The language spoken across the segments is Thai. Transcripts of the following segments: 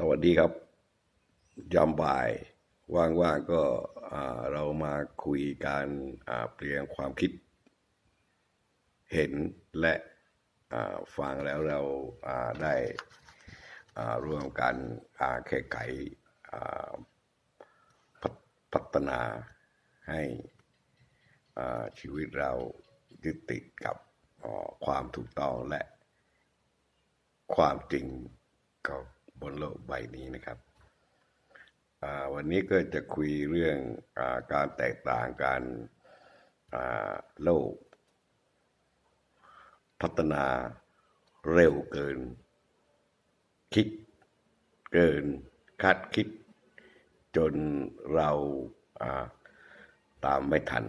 สวัสดีครับยามบ่าย ว่างๆก็เรามาคุยการเปลี่ยนความคิด เห็นและฟังแล้วเราได้ร่วมกันแก้ไขอ่พัฒพัฒนาให้ชีวิตเรายึดติดกับความถูกต้องและความจริงกั บนโลกใบนี้นะครับวันนี้ก็จะคุยเรื่องอการแตกต่างการโลก พัฒนาเร็วเกิน คิดเกินคาดคิด จนเราตามไม่ทัน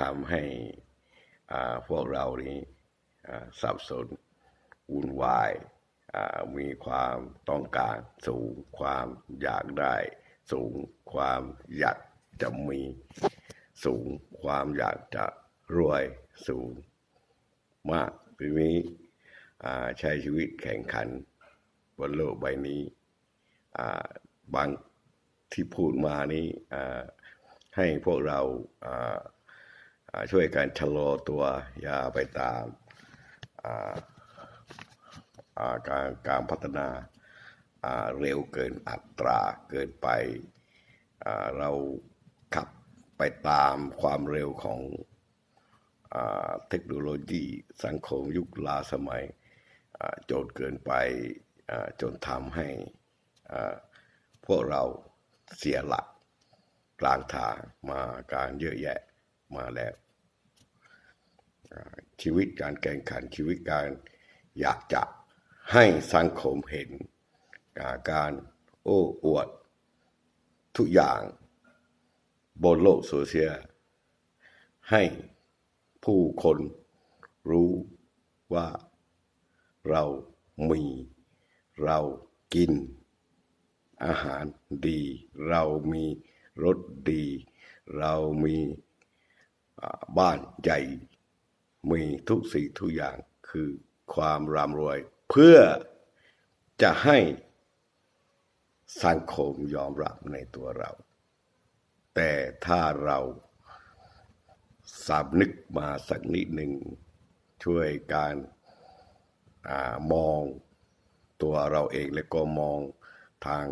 ทำให้พวกเรานี้อ่สับสนวุ่นวาย มีความต้องการสูงความอยากได้ สูงความอยากจะมี สูงความอยากจะรวยสูงมากทีนี้ใช้ชีวิตแข่งขันบนโลกใบนี้บางที่พูดมานี้ให้พวกเราช่วยกันชะลอตัวอย่าไปตามา การการพัฒนาเร็วเกินอัตราเกินไปเราขับไปตามความเร็วของอเทคโนโลยีสังคมยุคลาสมัยอ่าโจนเกินไปจนทำให้พวกเราเสียหลักกลางทางมาการเยอะแยะมาแล้ว ชีวิตการแข่งขันชีวิตการอยากจะ ให้สังคมเห็นการโอ้อวดทุกอย่างบนโลกโซเชียลให้ผู้คนรู้ว่าเรามีเรากิน อาหารดี เรามีรถดี เรามีบ้านใหญ่ มีทุกสิ่งทุกอย่างคือความร่ำรวย เพื่อจะให้สังคมยอมรับในตัวเรา แต่ถ้าเราสำนึกมาสักนิดหนึ่งช่วยการอามองตัวเราเองและก็มองทาง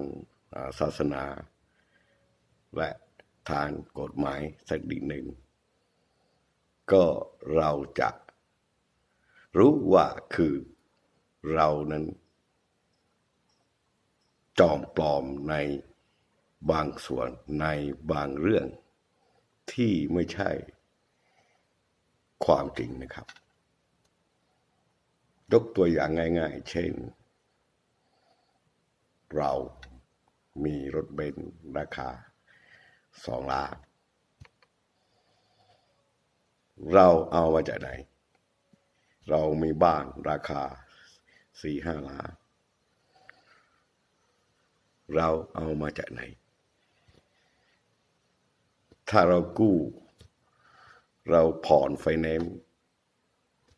าศาสนา และทางกฎหมายสักนิดหนึ่ง ก็เราจะรู้ว่าคือ เรานั้น จอมปลอมในบางส่วนในบางเรื่อง ที่ไม่ใช่ความจริงนะครับ ยกตัวอย่างง่าย ๆ เช่น เรามีรถเบนซ์ราคาสองล้านเราเอามาจากไหน เรามีบ้านราคา สี่ห้าล้านเราเอามาจากไหน ถ้าเรากู้ เราผ่อนไฟแนนซ์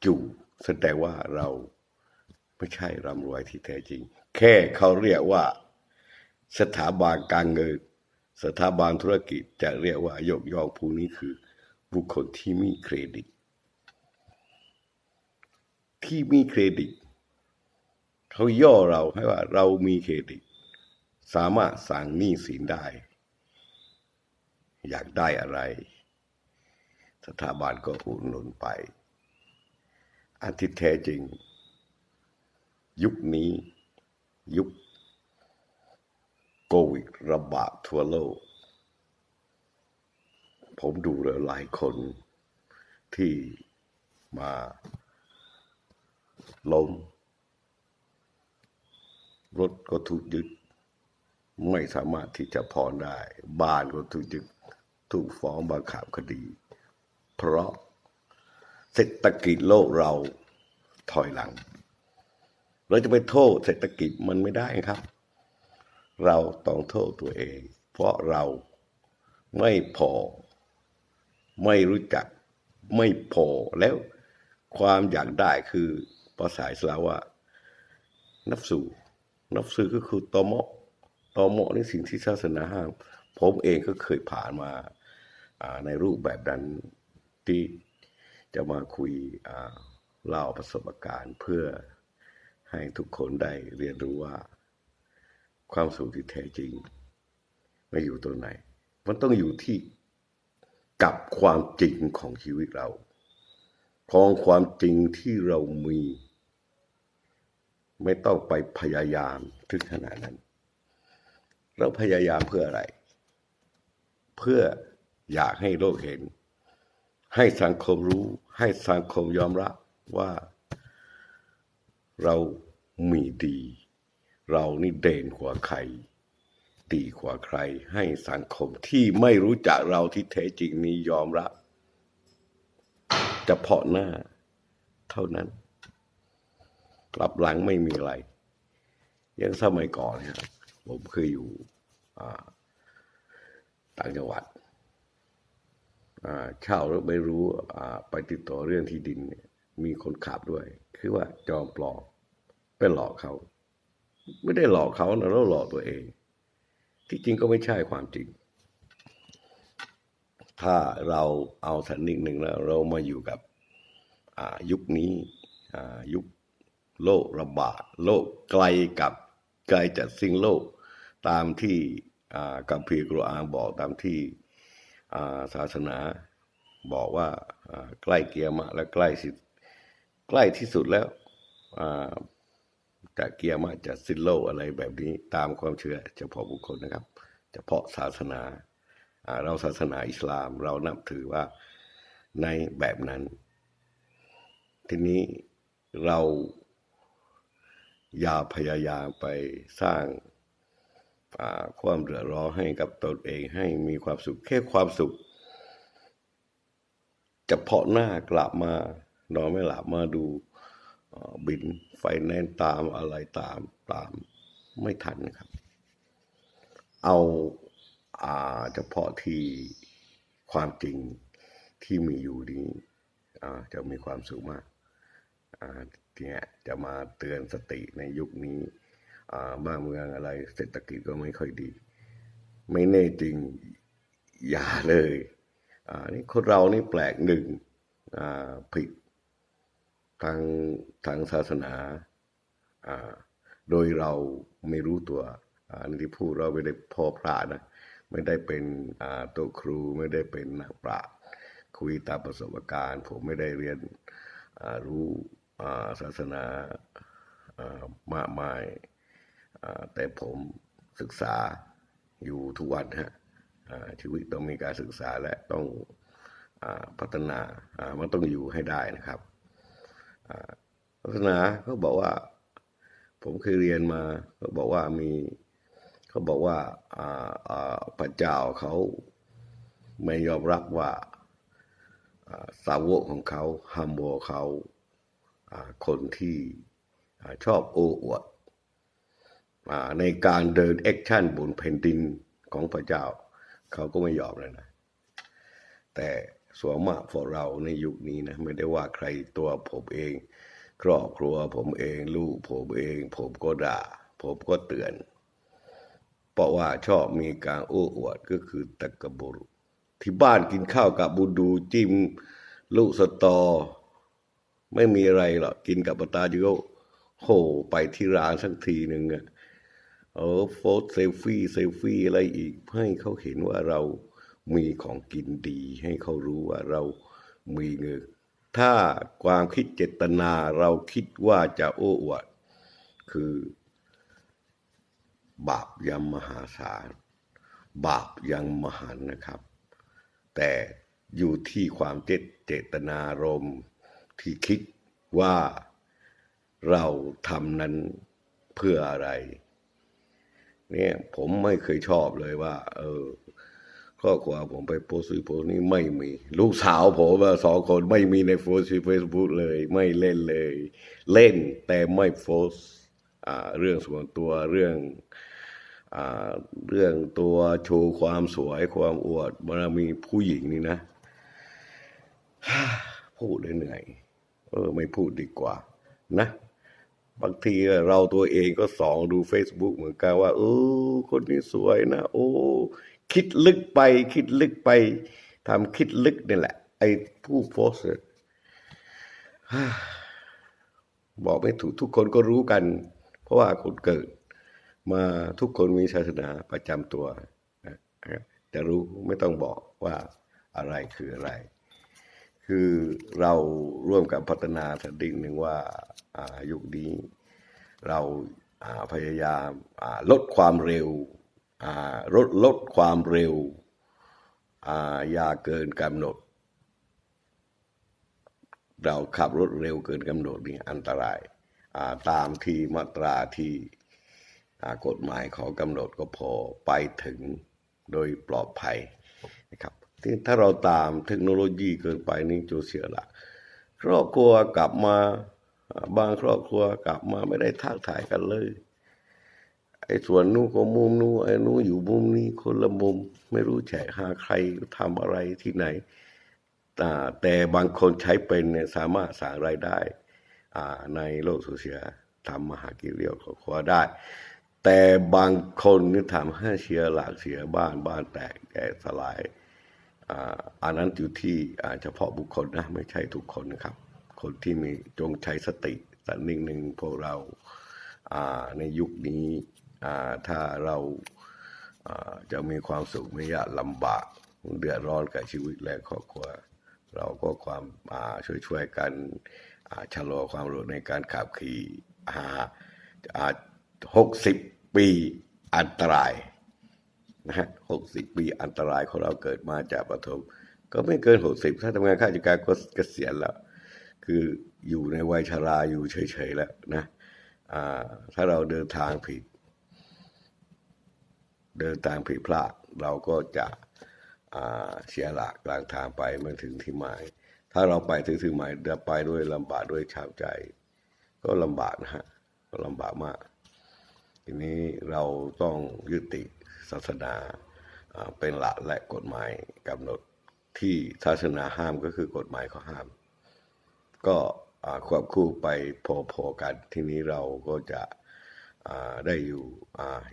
อยู่แสดงว่าเราไม่ใช่ร่ำรวยที่แท้จริง แค่เขาเรียกว่าสถาบันการเงิน สถาบันธุรกิจจะเรียกว่ายกย่องผู้นี้คือ บุคคลที่มีเครดิต ที่มีเครดิต เขาย่อเราให้ว่า เรามีเครดิต สามารถสั่งหนี้สินได้ อยากได้อะไร สถาบันก็อุดหนุนไป อันที่แท้จริง ยุคนี้ ยุคโควิดระบาดทั่วโลก ผมดูแล้วหลายคนที่มาล้ม รถก็ถูกยึด ไม่สามารถที่จะผ่อนได้ บ้านก็ถูกยึดถูกฟ้องบังคับคดี เพราะเศรษฐกิจโลกเราถอยหลัง เราจะไปโทษเศรษฐกิจมันไม่ได้ครับ เราต้องโทษตัวเอง เพราะเราไม่พอ ไม่รู้จัก ไม่พอแล้วความอยากได้คือภาษาสลาว่านับสู่ นับซื้อก็คือตอมะตอมะนี่สิ่งที่ศาสนาห้าม ผมเองก็เคยผ่านมาในรูปแบบนั้นที่จะมาคุยเล่าประสบการณ์เพื่อให้ทุกคนได้เรียนรู้ว่า ความสุขที่แท้จริงไม่อยู่ตรงไหน มันต้องอยู่ที่กับความจริงของชีวิตเรา ของความจริงที่เรามี ไม่ต้องไปพยายามถึงขนาดนั้น เราพยายามเพื่ออะไร เพื่ออยากให้โลกเห็น ให้สังคมรู้ ให้สังคมยอมรับว่า เรามีดี เรานี่เด่นกว่าใครดีกว่าใคร ให้สังคมที่ไม่รู้จักเราที่แท้จริงนี้ยอมรับเพาะหน้าเท่านั้น กลับหลังไม่มีอะไรยังสมัยก่อนเนี่ยผมเคยอยู่ต่างจังหวัดเช่าแล้วไม่รู้ไปติดต่อเรื่องที่ดินมีคนขับด้วย คือว่าจอมปลอมไปหลอกเขา ไม่ได้หลอกเขานะเราหลอกตัวเอง ที่จริงก็ไม่ใช่ความจริง ถ้าเราเอาสันนิดหนึ่งแล้วเรามาอยู่กับยุคนี้ยุค โลกระบาดโลกไกลกับไกลจากสิ่งโลก ตามที่อ่ากัมพีร์กุรอานบอกตามที่อ่าศาสนาบอกว่าอ่าใกล้เกียรมะและใกล้สิใกล้ที่สุดแล้วอ่าจะเกียรมะจะสิ้นโลกอะไรแบบนี้ตามความเชื่อเฉพาะบุคคลนะครับ เฉพาะศาสนาาเราศาสนาอิสลามเรานับถือว่าในแบบนั้น ทีนี้เรา อย่าพยายามไปสร้างาความเดือดร้อนให้กับตนเองให้มีความสุขแค่ความสุขเฉพาะหน้ากลับมานอนไม่หลับมาดูบินไฟแนนตามอะไรตามตามไม่ทันนะครับ เอาอาเฉพาะที่ความจริงที่มีอยู่นี้จะมีความสุขมากอ่า เนี่ยจะมาเตือนสติในยุคนี้บ้านเมืองอะไรเศรษฐกิจก็ไม่ค่อยดี ไม่แน่จริงอย่าเลยอ่านี่คนเรานี่แปลกหนึ่งอ่าผิดทางทางศาสนาอ่าโดยเราไม่รู้ตัวอ่านี่ที่พูดเราไม่ได้พ่อพระนะไม่ได้เป็นอ่าตัวครูไม่ได้เป็นนักปราชญ์คุยตามประสบการณ์ ผมไม่ได้เรียนรู้ ศาสนาามากมายาแต่ผมศึกษาอยู่ทุกวันฮะชีวิตต้องมีการศึกษาและต้องอพัฒนาามันต้องอยู่ให้ได้นะครับศาสนาเขาบอกว่า ผมเคยเรียนมาเขาบอกว่ามีเขาบอกว่าพระเจ้าเขาไม่ยอมรับว่าสาวกของเขาฮัมโบเขา คนที่ชอบโอ้อวดในการเดินแอคชั่นบนแผ่นดินของพระเจ้า เขาก็ไม่ยอมเลยนะ แต่สวมากพวกเราในยุคนี้นะไม่ได้ว่าใครตัวผมเอง ครอบครัวผมเองลูกผมเอง ผมก็ด่า ผมก็เตือน เพราะว่าชอบมีการโอ้อวดก็คือตะกบุรุที่บ้านกินข้าวกับบูดูจิ้มลูกสตอ ไม่มีอะไรหรอกกินกับปตาจิโกโหไปที่ร้านสักทีหนึ่งอะเออโฟสเซลฟี่เซลฟี่อะไรอีกให้เขาเห็นว่าเรามีของกินดี ให้เขารู้ว่าเรามีเงินถ้าความคิดเจตนาเราคิดว่าจะโอ้อวดคือบาปยังมหาศาลบาปยังมหันนะครับ แต่อยู่ที่ความเจตเจตนารมณ์ ที่คิดว่าเราทำนั้นเพื่ออะไร เนี่ยผมไม่เคยชอบเลยว่า เออข้อความผมไปโพสต์โพสต์นี้ไม่มี ลูกสาวผมอะสองคนไม่มีในโพสต์เฟซบุ๊กเลย ไม่เล่นเลย เล่นแต่ไม่โพสต์อ่าเรื่องส่วนตัวเรื่องอเรื่องตัวโชว์ความสวยความอวดบารมีผู้หญิงนี่นะพูดเลยเหนื่อย เออไม่พูดดีกว่า นะบางทีเราตัวเองก็ส่องดู Facebook เหมือนกันว่าเออคนนี้สวยนะ โอ้คิดลึกไป คิดลึกไปทำคิดลึกนี่แหละ ไอ้ผู้โพสต์บอกไม่ถูกทุกคนก็รู้กัน เพราะว่าคนเกิด มาทุกคนมีศาสนาประจำตัวนะครับจะรู้ไม่ต้องบอกว่าอะไรคืออะไร คือเราร่วมกับพัฒนาสันดิ่งหนึ่งว่าายุคนี้เราาพยายามาลดความเร็วลดลดความเร็วอย่าเกินกำหนด เราขับรถเร็วเกินกำหนดนี่อันตรายาตามที่มาตราที่กฎหมายขากำหนดก็พอไปถึงโดยปลอดภัยนะครับ ที่ถ้าเราตามเทคโนโลยีเกินไปนี่จะเสียหลักครอบครัวกลับมาบางครอบครัวกลับมาไม่ได้ทักทายกันเลย ไอ้ส่วนนู้นก็มุมนู้นไอ้นู้นอยู่มุมนี้คนละมุม ไม่รู้แฉหาใครทำอะไรที่ไหนอ่แต่บางคนใช้เป็นเนี่ยสามารถสร้างรายได้ในโลกโซเชียลทำมหากิเลี้ยงครอบครัวได้ แต่บางคนนี่ทำให้เสียหลักเสียบ้านบ้านแตกแตกสลาย อันนั้นอยู่ที่เฉพาะบุคคลนะ ไม่ใช่ทุกคนนะครับ คนที่มีจงใช้สติสักนิ่งหนึ่งพวกเราในยุคนี้ถ้าเราจะมีความสุขไม่ยากลำบากเดือดร้อนกับชีวิตและครอบครัว เราก็ความอ่าช่วยๆกันชะลอความร็วในการขับขี่อาอ่าหกสิบปีอันตราย นะฮะหกสิบปีอันตรายของเราเกิดมาจากปฐมก็ไม่เกินหกสิบถ้าทำงานข้าราชการก็เกษียณแล้ว คืออยู่ในวัยชราอยู่เฉยๆแล้วนะอ่าถ้าเราเดินทางผิด เดินทางผิดพลาดเราก็จะอ่าเสียหลักกลางทางไปไม่ถึงที่หมาย ถ้าเราไปถึงที่หมายจะไปด้วยลำบากด้วยชาวใจ ก็ลำบากนะฮะลำบากมาก ทีนี้เราต้องยุติ ศาสนาเป็นหลักและกฎหมายกำหนดที่ศาสนาห้ามก็คือกฎหมายเขาห้าม ก็ควบคู่ไปพอๆกันที่นี้เราก็จะได้อยู่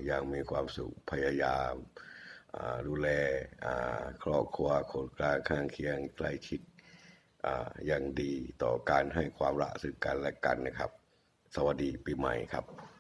อย่างมีความสุขพยายามดูแลครอบครัวคนกลางข้างเคียงใกล้ชิดออย่างดีต่อการให้ความรักซึ่งกันและกันนะครับ สวัสดีปีใหม่ครับ